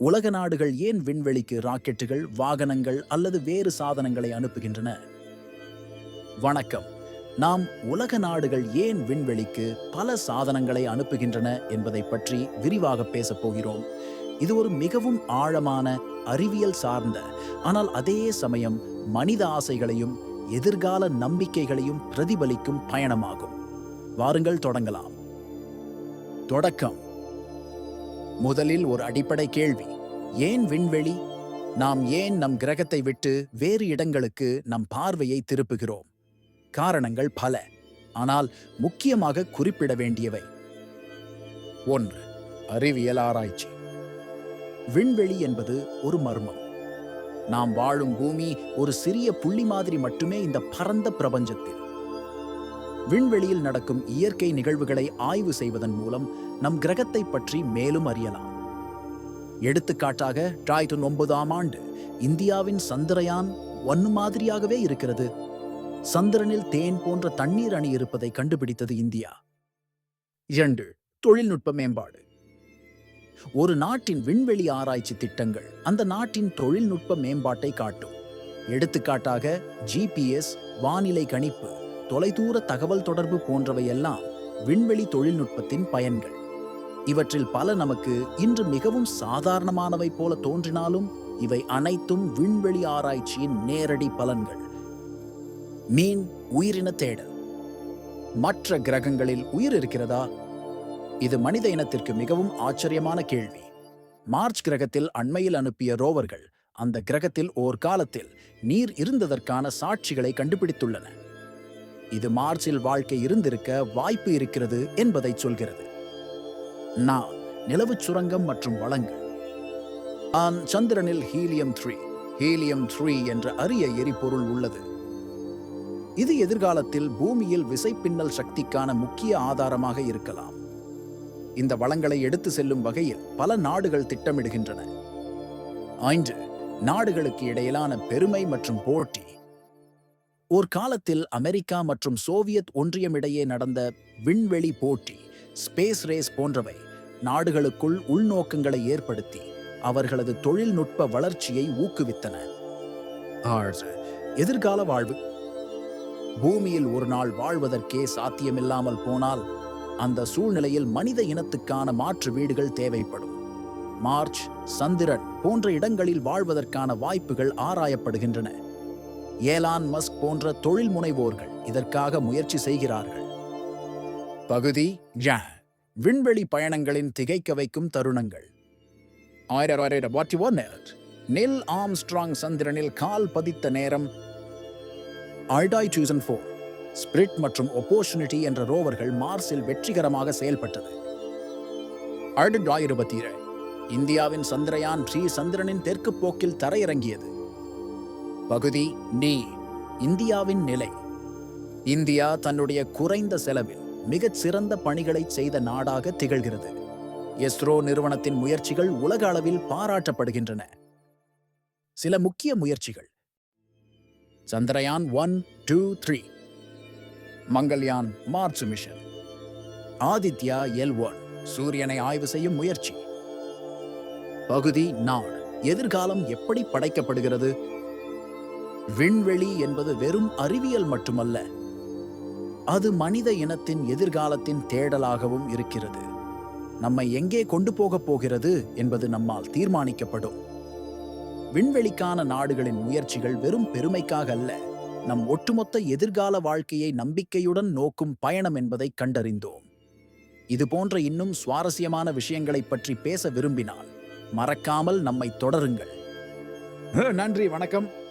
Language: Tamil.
உலக நாடுகள் ஏன் விண்வெளிக்கு ராக்கெட்டுகள் வாகனங்கள் அல்லது வேறு சாதனங்களை அனுப்புகின்றன? வணக்கம். நாம் உலக நாடுகள் ஏன் விண்வெளிக்கு பல சாதனங்களை அனுப்புகின்றன என்பதை பற்றி விரிவாக பேசப் போகிறோம். இது ஒரு மிகவும் ஆழமான அறிவியல் சார்ந்த ஆனால் அதே சமயம் மனித ஆசைகளையும் எதிர்கால நம்பிக்கைகளையும் பிரதிபலிக்கும் பயணமாகும். வாருங்கள் தொடங்கலாம். தொடக்கம். முதலில் ஒரு அடிப்படை கேள்வி. ஏன் விண்வெளி? நாம் ஏன் நம் கிரகத்தை விட்டு வேறு இடங்களுக்கு நம் பார்வையை திருப்புகிறோம்? காரணங்கள் பல. ஆனால் முக்கியமாக குறிப்பிட வேண்டியவை. ஒன்று அறிவியல் ஆராய்ச்சி. விண்வெளி என்பது ஒரு மர்மம். நாம் வாழும் பூமி ஒரு சிறிய புள்ளி மாதிரி மட்டுமே இந்த பரந்த பிரபஞ்சத்தில். விண்வெளியில் நடக்கும் இயற்கை நிகழ்வுகளை ஆய்வு செய்வதன் மூலம் நம் கிரகத்தை பற்றி மேலும் அறியலாம். எடுத்துக்காட்டாக டாய்டன் ஒன்பதாம் ஆண்டு இந்தியாவின் சந்திரயான் ஒன்னு மாதிரியாகவே இருக்கிறது. சந்திரனில் தேன் போன்ற தண்ணீர் அணி இருப்பதை கண்டுபிடித்தது இந்தியா. இரண்டு தொழில்நுட்ப மேம்பாடு. ஒரு நாட்டின் விண்வெளி ஆராய்ச்சி திட்டங்கள் அந்த நாட்டின் தொழில்நுட்ப மேம்பாட்டை காட்டும். எடுத்துக்காட்டாக ஜிபிஎஸ் வானிலை கணிப்பு தொலைதூர தகவல் தொடர்பு போன்றவையெல்லாம் விண்வெளி தொழில்நுட்பத்தின் பயன்கள். இவற்றில் பல நமக்கு இன்று மிகவும் சாதாரணமானவை போல தோன்றினாலும் இவை அனைத்தும் விண்வெளி ஆராய்ச்சியின் நேரடி பலன்கள். மீன் உயிரின தேடல். மற்ற கிரகங்களில் உயிர் இருக்கிறதா? இது மனித இனத்திற்கு மிகவும் ஆச்சரியமான கேள்வி. மார்ச் கிரகத்தில் அண்மையில் அனுப்பிய ரோவர்கள் அந்த கிரகத்தில் ஓர் காலத்தில் நீர் இருந்ததற்கான சாட்சிகளை கண்டுபிடித்துள்ளன. இது மார்ச்சில் வாழ்க்கை இருந்திருக்க வாய்ப்பு இருக்கிறது என்பதை சொல்கிறது. நான் நிலவுச் சுரங்கம் மற்றும் வளங்கள். ஆன் சந்திரனில் ஹீலியம் த்ரீ ஹீலியம் த்ரீ என்ற அரிய எரிபொருள் உள்ளது. இது எதிர்காலத்தில் பூமியில் விசைப்பின்னல் சக்திக்கான முக்கிய ஆதாரமாக இருக்கலாம். இந்த வளங்களை எடுத்து செல்லும் வகையில் பல நாடுகள் திட்டமிடுகின்றன. ஐந்து நாடுகளுக்கு இடையிலான பெருமை மற்றும் போட்டி ஓர் காலத்தில் அமெரிக்கா மற்றும் சோவியத் ஒன்றியம் இடையே நடந்த விண்வெளி போட்டி ஸ்பேஸ் ரேஸ் போன்றவை நாடுகளுக்குள் உள்நோக்கங்களை ஏற்படுத்தி அவர்களது தொழில்நுட்ப வளர்ச்சியை ஊக்குவித்தன. எதிர்கால வாழ்வு. பூமியில் ஒரு நாள் வாழ்வதற்கே சாத்தியமில்லாமல் போனால் அந்த சூழ்நிலையில் மனித இனத்துக்கான மாற்று வீடுகள் தேவைப்படும். மார்ச் சந்திரன் போன்ற இடங்களில் வாழ்வதற்கான வாய்ப்புகள் ஆராயப்படுகின்றன. ஏலான் மஸ்க் போன்ற தொழில் முனைவோர்கள் இதற்காக முயற்சி செய்கிறார்கள். பகுதி ஜ விண்வெளி பயணங்களின் திகைக்க வைக்கும் தருணங்கள். நில் ஆம்ஸ்ட்ராங் சந்திரனில் கால் பதித்த நேரம் அல்டாய் சூசன் ஃபோர் ஸ்பிரிட் மற்றும் ஒப்போர்ச்சுனிட்டி என்ற ரோவர்கள் மார்ஸில் வெற்றிகரமாக செயல்பட்டது ஆயிரத்தி இருபத்தி இந்தியாவின் சந்திரயான் த்ரீ சந்திரனின் தெற்கு போக்கில் தரையிறங்கியது பகுதி நீ இந்தியாவின் நிலை. இந்தியா தன்னுடைய குறைந்த செலவில் மிகச் சிறந்த பணிகளை செய்த நாடாக திகழ்கிறது. இஸ்ரோ நிறுவனத்தின் முயற்சிகள் உலக அளவில் பாராட்டப்படுகின்றன. சில முக்கிய முயற்சிகள். Chandrayaan one two three. Mangalyaan Mars mission. Aditya L one. சூரியனை ஆய்வு செய்யும் முயற்சி. பகுதி நாள். எதிர்காலம் எப்படி படைக்கப்படுகிறது? விண்வெளி என்பது வெறும் அறிவியல் மட்டுமல்ல அது மனித இனத்தின் எதிர்காலத்தின் தேடலாகவும் இருக்கிறது. நம்மை எங்கே கொண்டு போகப் போகிறது என்பது நம்மால் தீர்மானிக்கப்படும். விண்வெளிக்கான நாடுகளின் முயற்சிகள் வெறும் பெருமைக்காக அல்ல நம் ஒட்டுமொத்த எதிர்கால வாழ்க்கையை நம்பிக்கையுடன் நோக்கும் பயணம் என்பதை கண்டறிந்தோம். இது போன்ற இன்னும் சுவாரஸ்யமான விஷயங்களைப் பற்றி பேச விரும்பினால் மறக்காமல் நம்மை தொடருங்கள். நன்றி வணக்கம்.